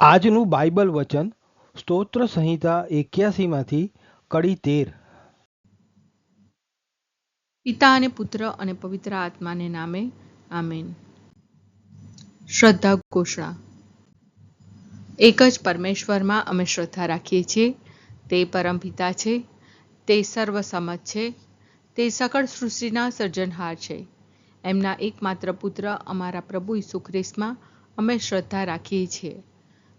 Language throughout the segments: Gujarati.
આજનું બાઇબલ વચન સ્તોત્ર સંહિતા એક્યાસીમાંથી કડી તેર. પિતા અને પુત્ર અને પવિત્ર આત્માને નામે, આમેન. શ્રદ્ધા ઘોષણા. એક જ પરમેશ્વરમાં અમે શ્રદ્ધા રાખીએ છીએ. તે પરમપિતા છે. તે સર્વસમજ છે. તે સકળ સૃષ્ટિના સર્જનહાર છે. એમના એકમાત્ર પુત્ર અમારા પ્રભુ ઈસુ ખ્રિસ્તમાં અમે શ્રદ્ધા રાખીએ છીએ.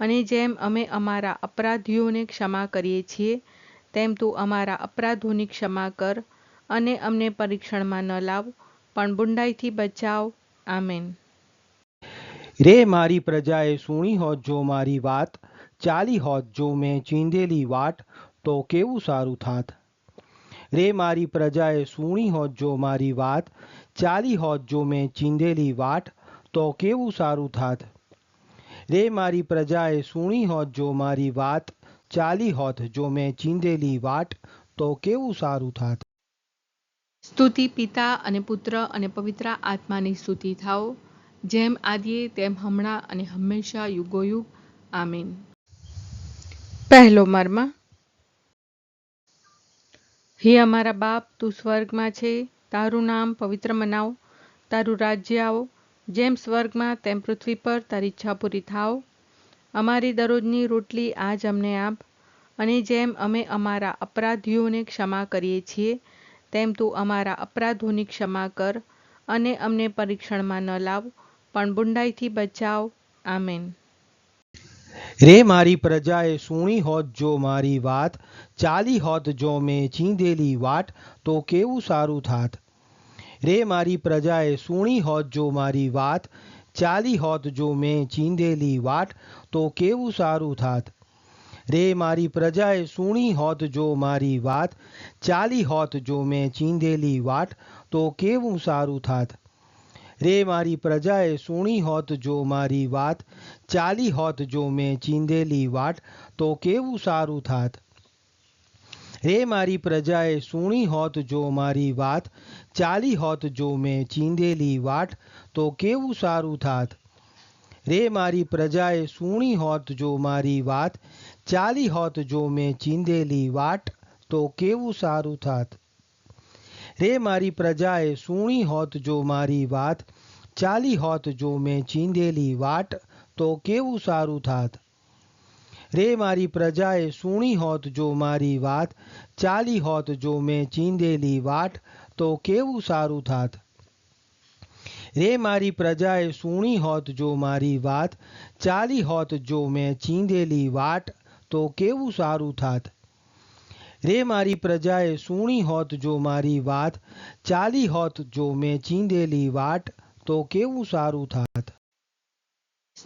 અને જેમ અમે અમારા અપરાધીઓને ક્ષમા કરીએ છીએ, તેમ તું અમારા અપરાધોની ક્ષમા કર અને અમને પરીક્ષણમાં ન લાવ, પણ બુંડાઈથી બચાવ. આમેન. રે મારી પ્રજાએ સુણી હોત જો મારી વાત, ચાલી હોત જો મેં ચીંધેલી વાટ, તો કેવું સારું થાત? રે મારી પ્રજાએ સુણી હોત જો મારી વાત, ચાલી હોત જો મેં ચીંધેલી વાટ, તો કેવું સારું થાત? રે મારી પ્રજાએ સુણી હોત જો મારી વાત, ચાલી હોત જો મેં ચીંધેલી વાટ, તો કેવું સારું થાત? સ્તુતિ પિતા અને પુત્ર અને પવિત્ર આત્માની સ્તુતિ થાઓ, જેમ આદિએ તેમ હમણાં અને હંમેશા યુગોયુગ. આમીન. પહેલો મર્મ. હે અમારા બાપ, તું સ્વર્ગમાં છે, તારું નામ પવિત્ર મનાવ, તારું રાજ્ય આવો જેમ સ્વર્ગમાં તેમ પૃથ્વી પર તારી ઈચ્છા પૂરી થાવ અમારી દરરોજની રોટલી આજ અમને આપ. અને જેમ અમે અમારા અપરાધીઓને ક્ષમા કરીએ છીએ, તેમ તું અમારા અપરાધોની ક્ષમા કર અને અમને પરીક્ષણમાં ન લાવ, પણ બુંડાઈથી બચાવ. આમેન. રે મારી પ્રજાએ સુણી હોત જો મારી વાત, ચાલી હોત જો મેં ચીંધેલી વાટ, તો કેવું સારું થાત? રે મારી પ્રજાએ સુણી હોત જો મારી વાત, ચાલી હોત જો મેં ચીંધેલી વાટ, તો કેવું સારું થાત? રે મારી પ્રજાએ સુણી હોત જો મારી વાત, ચાલી હોત જો મેં ચીંધેલી વાટ, તો કેવું સારું થાત? રે મારી પ્રજાએ સુણી હોત જો મારી વાત, ચાલી હોત જો મેં ચીંધેલી વાટ, તો કેવું સારું થાત? રે મારી પ્રજાએ સુણી હોત જો મારી વાત ચાલી હોત જો મેં ચીંધેલી વાટ તો કેવું સારું થાત રે મારી પ્રજાએ સુણી હોત જો મારી વાત ચાલી હોત જો મેં ચીંધેલી વાટ તો કેવું સારું થાત રે મારી પ્રજાએ સુણી હોત જો મારી વાત ચાલી હોત જો મેં ચીંધેલી વાટ તો કેવું સારું થાત રે મારી પ્રજાએ સુણી હોત જો મારી વાત ચાલી હોત જો મેં ચીંધેલી વાટ તો કેવું સારું થાત રે મારી પ્રજાએ સુણી હોત જો મારી વાત ચાલી હોત જો મેં ચીંધેલી વાટ તો કેવું સારું થાત રે મારી પ્રજાએ સુણી હોત જો મારી વાત ચાલી હોત જો મેં ચીંધેલી વાટ તો કેવું સારું થાત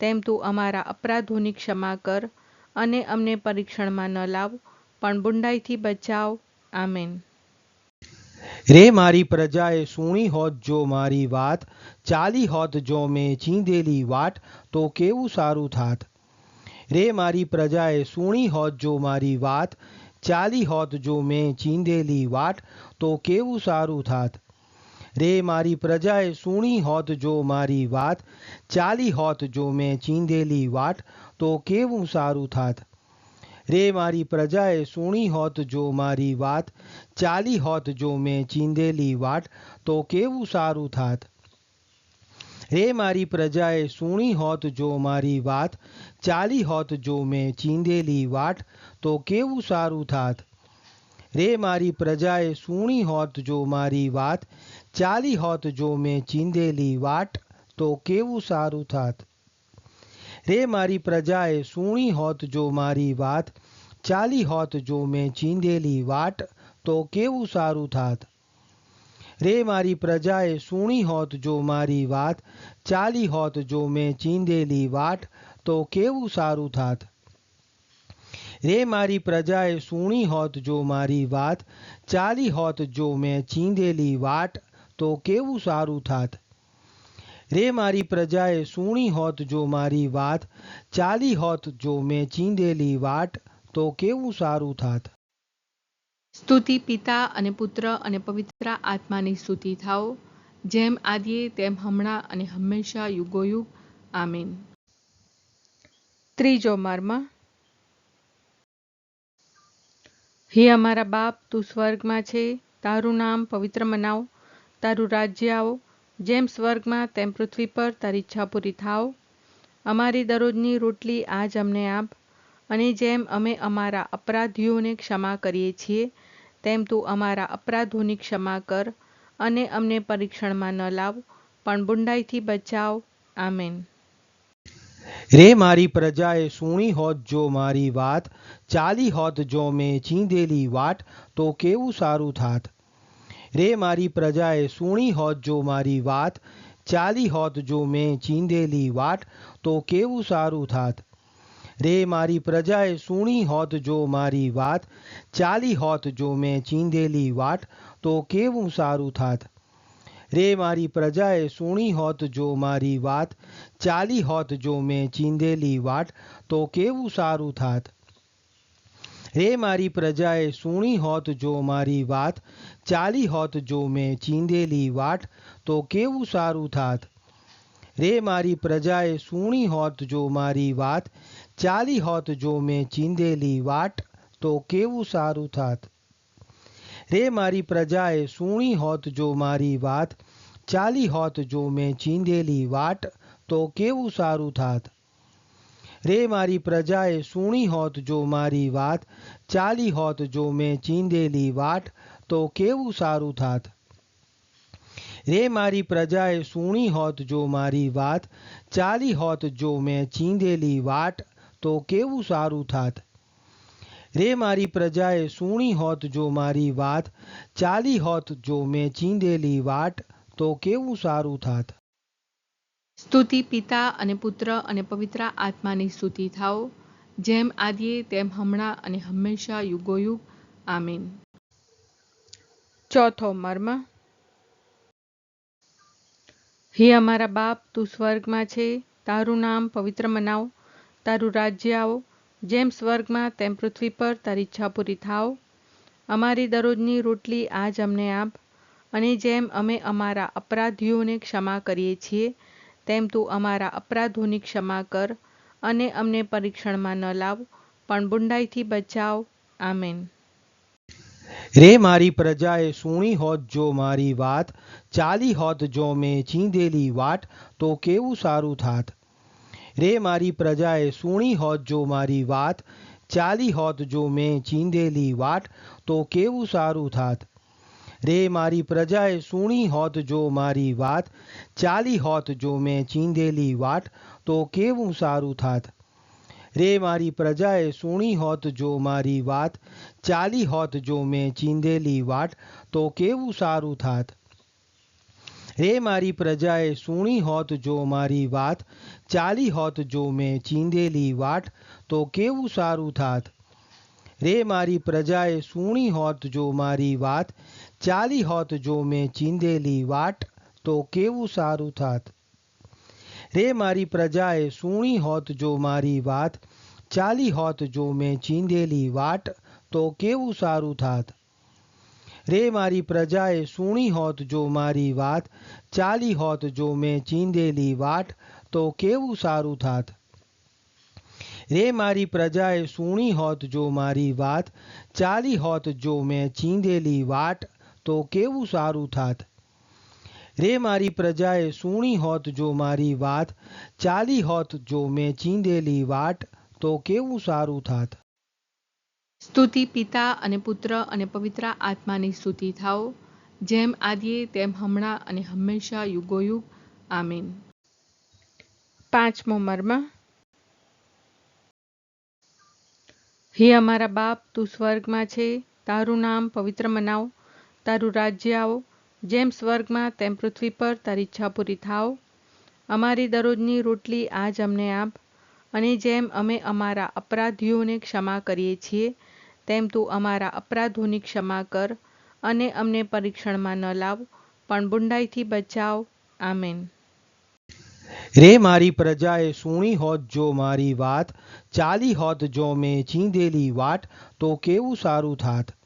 તેમ તું અમારા અપરાધોની ક્ષમા કર અને અમને પરીક્ષણમાં ન લાવ, પણ બુંડાઈથી બચાવ. આમેન. રે મારી પ્રજાએ સુણી હોત જો મારી વાત, ચાલી હોત જો મેં ચીંધેલી વાટ, તો કેવું સારું થાત? રે મારી પ્રજાએ સુણી હોત જો મારી વાત, ચાલી હોત જો મેં ચીંધેલી વાટ, તો કેવું સારું થાત? રે મારી પ્રજાએ સુણી હોત જો મારી વાત ચાલી હોત જો મેં ચીંધેલી વાટ તો કેવું સારું થાત રે મારી પ્રજાએ સુણી હોત જો મારી વાત ચાલી હોત જો મેં ચીંધેલી વાટ તો કેવું સારું થાત રે મારી પ્રજાએ સુણી હોત જો મારી વાત ચાલી હોત જો મેં ચીંધેલી વાટ તો કેવું સારું થાત રે મારી પ્રજાએ સુણી હોત જો મારી વાત ચાલી હોત જો મેં ચીંધેલી વાટ તો કેવું સારું થાત રે મારી પ્રજાએ સુણી હોત જો મારી વાત ચાલી હોત જો મેં ચીંધેલી વાટ તો કેવું સારું થાત રે મારી પ્રજાએ સુણી હોત જો મારી વાત ચાલી હોત જો મેં ચીંધેલી વાટ તો કેવું સારું થાત રે મારી પ્રજાએ સુણી હોત જો મારી વાત ચાલી હોત જો મેં ચીંધેલી વાટ તો કેવું સારું થાત? રે મારી પ્રજાએ સુણી હોત જો મારી વાત, ચાલી હોત જો મેં ચીંધેલી વાટ, તો કેવું સારું થાત? સ્તુતિ પિતા અને પુત્ર અને પવિત્ર આત્માની સ્તુતિ થાઓ, જેમ આદિએ તેમ હમણાં અને હંમેશા યુગોયુગ. આમીન. ત્રીજો મર્મ. હે અમારા બાપ, તું સ્વર્ગમાં છે, તારું નામ પવિત્ર મનાવ. તારું રાજ્ય આવો. જેમ સ્વર્ગમાં તેમ પૃથ્વી પર તારી ઈચ્છા પૂરી થાવ અમારી દરરોજની રોટલી આજ અમને આપ. અને જેમ અમે અમારા અપરાધીઓને ક્ષમા કરીએ છીએ, તેમ તું અમારા અપરાધોની ક્ષમા કર અને અમને પરીક્ષણમાં ન લાવ, પણ બુંડાઈથી બચાવ. આમેન. રે મારી પ્રજાએ સુણી હોત જો મારી વાત, ચાલી હોત જો મેં ચીંધેલી વાટ, તો કેવું સારું થાત? રે મારી પ્રજાએ સુણી હોત જો મારી વાત ચાલી હોત જો મેં ચીંધેલી વાટ તો કેવું સારું થાત રે મારી પ્રજાએ સુણી હોત જો મારી વાત ચાલી હોત જો મેં ચીંધેલી વાટ તો કેવું સારું થાત રે મારી પ્રજાએ સુણી હોત જો મારી વાત ચાલી હોત જો મેં ચીંધેલી વાટ તો કેવું સારું થાત રે મારી પ્રજાએ સુણી હોત જો મારી વાત ચાલી હોત જો મેં ચીંધેલી વાટ તો કેવું સારું થાત રે મારી પ્રજાએ સુણી હોત જો મારી વાત ચાલી હોત જો મેં ચીંધેલી વાટ તો કેવું સારું થાત રે મારી પ્રજાએ સુણી હોત જો મારી વાત ચાલી હોત જો મેં ચીંધેલી વાટ તો કેવું સારું થાત રે મારી પ્રજાએ સુણી હોત જો મારી વાત ચાલી હોત જો મેં ચીંધેલી વાટ તો કેવું સારું થાત રે મારી પ્રજાએ સુણી હોત જો મારી વાત ચાલી હોત જો મેં ચીંધેલી વાટ તો કેવું સારું થાત રે મારી પ્રજાએ સુણી હોત જો મારી વાત ચાલી હોત જો મેં ચીંધેલી વાટ તો કેવું સારું થાત સ્તુતિ પિતા અને પુત્ર અને પવિત્ર આત્માની સ્તુતિ થાઓ. જેમ આદિએ, તેમ હમણાં અને હંમેશા યુગોયુગ. આમીન. ચોથો મર્મ. હે અમારા બાપ, તું સ્વર્ગમાં છે. તારું નામ પવિત્ર મનાવ. તારું રાજ્ય આવો. જેમ સ્વર્ગમાં, તેમ પૃથ્વી પર તારી ઈચ્છા પૂરી થાવ અમારી દરરોજની રોટલી આજ અમને આપ. અને જેમ અમે અમારા અપરાધીઓને ક્ષમા કરીએ છીએ તેમ તું અમારા અપરાધોની ક્ષમા કર અને અમને પરીક્ષણમાં ન લાવ, પણ બુંડાઈથી બચાવ. આમેન. રે મારી પ્રજાએ સુણી હોત જો મારી વાત, ચાલી હોત જો મેં ચીંધેલી વાટ, તો કેવું સારું થાત? રે મારી પ્રજાએ સુણી હોત જો મારી વાત, ચાલી હોત જો મેં ચીંધેલી વાટ, તો કેવું સારું થાત? રે મારી પ્રજાએ સુણી હોત જો મારી વાત ચાલી હોત જો મેં ચીંધેલી વાટ તો કેવું સારું થાત રે મારી પ્રજાએ સુણી હોત જો મારી વાત ચાલી હોત જો મેં ચીંધેલી વાટ તો કેવું સારું થાત રે મારી પ્રજાએ સુણી હોત જો મારી વાત ચાલી હોત જો મેં ચીંધેલી વાટ તો કેવું સારું થાત રે મારી પ્રજાએ સુણી હોત જો મારી વાત ચાલી હોત જો મેં ચીંધેલી વાટ તો કેવું સારું થાત રે મારી પ્રજાએ સુણી હોત જો મારી વાત ચાલી હોત જો મેં ચીંધેલી વાટ તો કેવું સારું થાત રે મારી પ્રજાએ સૂણી હોત જો મારી વાત ચાલી હોત જો મેં ચીંધેલી વાટ તો કેવું સારું થાત રે મારી પ્રજાએ સૂણી હોત જો મારી વાત ચાલી હોત જો મેં ચીંધેલી વાટ તો કેવું સારું થાત? રે મારી પ્રજાએ સુણી હોત જો મારી વાત, ચાલી હોત જો મેં ચીંધેલી વાટ, તો કેવું સારું થાત? સ્તુતિ પિતા અને પુત્ર અને પવિત્ર આત્માની સ્તુતિ થાઓ, જેમ આદિએ તેમ હમણાં અને હંમેશા યુગોયુગ. આમીન. પાંચમો મર્મ. હે અમારા બાપ, તું સ્વર્ગમાં છે, તારું નામ પવિત્ર મનાવ. તારું રાજ્ય આવો. જેમ સ્વર્ગમાં, તેમ પૃથ્વી પર તારી ઈચ્છા પૂરી થાવ અમારી દરરોજની રોટલી આજ અમને આપ. અને જેમ અમે અમારા અપરાધીઓને ક્ષમા કરીએ છીએ, તેમ તું અમારા અપરાધોની ક્ષમા કર અને અમને પરીક્ષણમાં ન લાવ, પણ બુંડાઈથી બચાવ. આમેન. રે મારી પ્રજાએ સૂણી હોત જો મારી વાત, ચાલી હોત જો મેં ચીંધેલી વાટ, તો કેવું સારું થાત?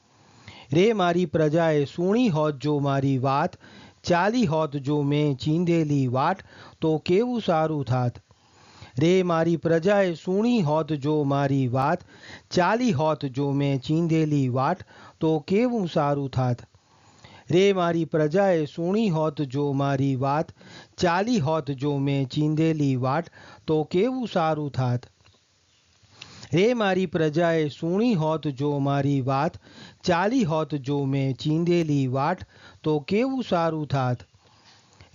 રે મારી પ્રજાએ સૂણી હોત જો મારી વાત ચાલી હોત જો મેં ચીંધેલી વાટ તો કેવું સારું થાત રે મારી પ્રજાએ સૂણી હોત જો મારી વાત ચાલી હોત જો મેં ચીંધેલી વાટ તો કેવું સારું થાત રે મારી પ્રજાએ સૂણી હોત જો મારી વાત ચાલી હોત જો મેં ચીંધેલી વાટ તો કેવું સારું થાત રે મારી પ્રજાએ સૂણી હોત જો મારી વાત ચાલી હોત જો મેં ચીંધેલી વાટ તો કેવું સારું થાત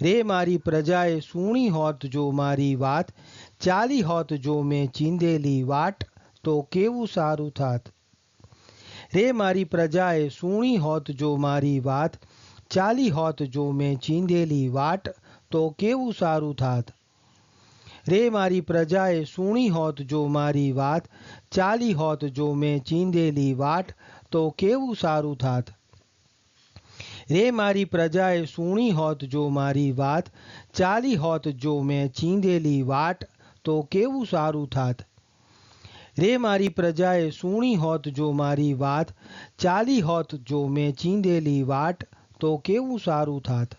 રે મારી પ્રજાએ સૂણી હોત જો મારી વાત ચાલી હોત જો મેં ચીંધેલી વાટ તો કેવું સારું થાત રે મારી પ્રજાએ સૂણી હોત જો મારી વાત ચાલી હોત જો મેં ચીંધેલી વાટ તો કેવું સારું થાત રે મારી પ્રજાએ સૂણી હોત જો મારી વાત ચાલી હોત જો મેં ચીંધેલી વાટ તો કેવું સારું થાત રે મારી પ્રજાએ સૂણી હોત જો મારી વાત ચાલી હોત જો મેં ચીંધેલી વાટ તો કેવું સારું થાત રે મારી પ્રજાએ સૂણી હોત જો મારી વાત ચાલી હોત જો મેં ચીંધેલી વાટ તો કેવું સારું થાત